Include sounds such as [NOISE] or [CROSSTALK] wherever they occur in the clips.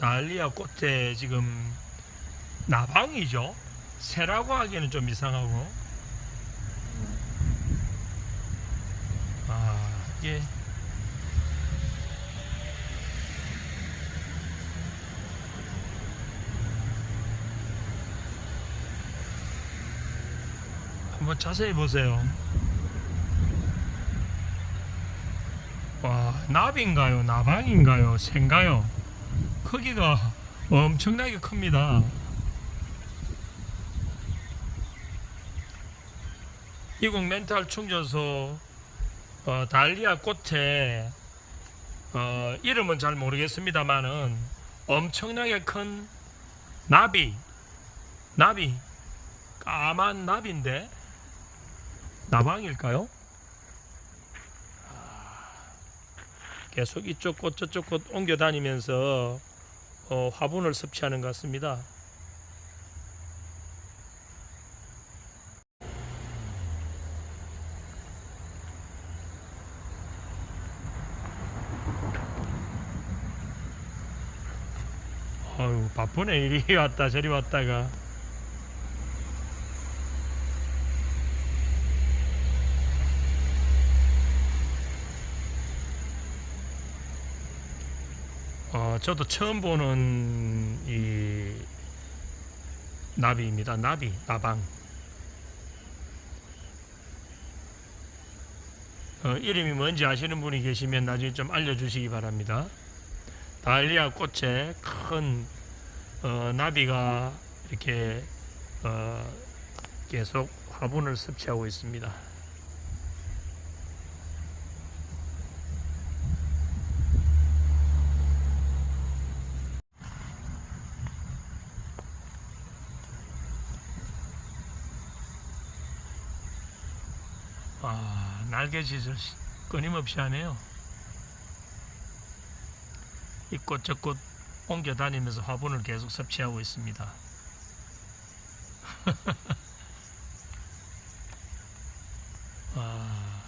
달리아 꽃에 지금 나방이죠. 새라고 하기에는 좀 이상하고. 아, 이게 한번 자세히 보세요. 와, 나비인가요? 나방인가요? 새인가요? 크기가 엄청나게 큽니다. 이국 멘탈 충전소 어, 달리아 꽃에 어, 이름은 잘 모르겠습니다만은 엄청나게 큰 나비 나비 까만 나비인데 나방일까요? 아, 계속 이쪽 꽃 저쪽 꽃 옮겨 다니면서 어, 화분을 섭취하는 것 같습니다. 어유 바쁘네 [LAUGHS] 이리 왔다 저리 왔다가 어 저도 처음 보는 이 나비입니다. 나비 나방. 어, 이름이 뭔지 아시는 분이 계시면 나중에 좀 알려주시기 바랍니다. 달리아 꽃에 큰 어, 나비가 이렇게 어, 계속 화분을 섭취하고 있습니다. 아, 날개짓을 끊임없이 하네요. 이꽃 저꽃 옮겨 다니면서 화분을 계속 섭취하고 있습니다. [LAUGHS] 아,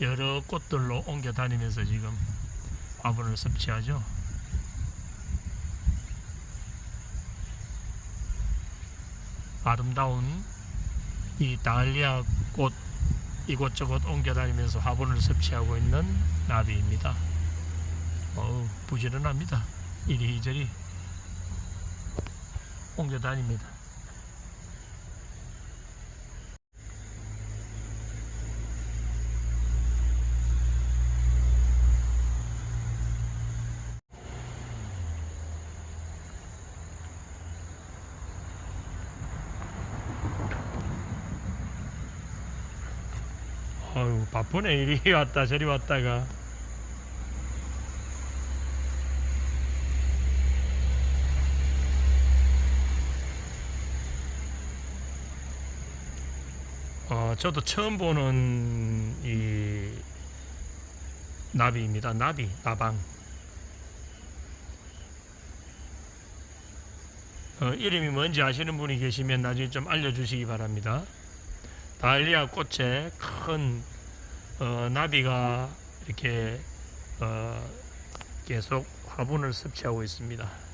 여러 꽃들로 옮겨 다니면서 지금 화분을 섭취하죠. 아름다운 이 다알리아 꽃 이곳저곳 옮겨 다니면서 화분을 섭취하고 있는 나비입니다. 어우, 부지런합니다. 이리저리 옮겨 다닙니다. 어유 바쁘네. 이리 왔다 저리 왔다가. 어 저도 처음 보는 이 나비입니다. 나비 나방. 어, 이름이 뭔지 아시는 분이 계시면 나중에 좀 알려주시기 바랍니다 달리아 꽃에 큰 어, 나비가 이렇게 어, 계속 화분을 섭취하고 있습니다.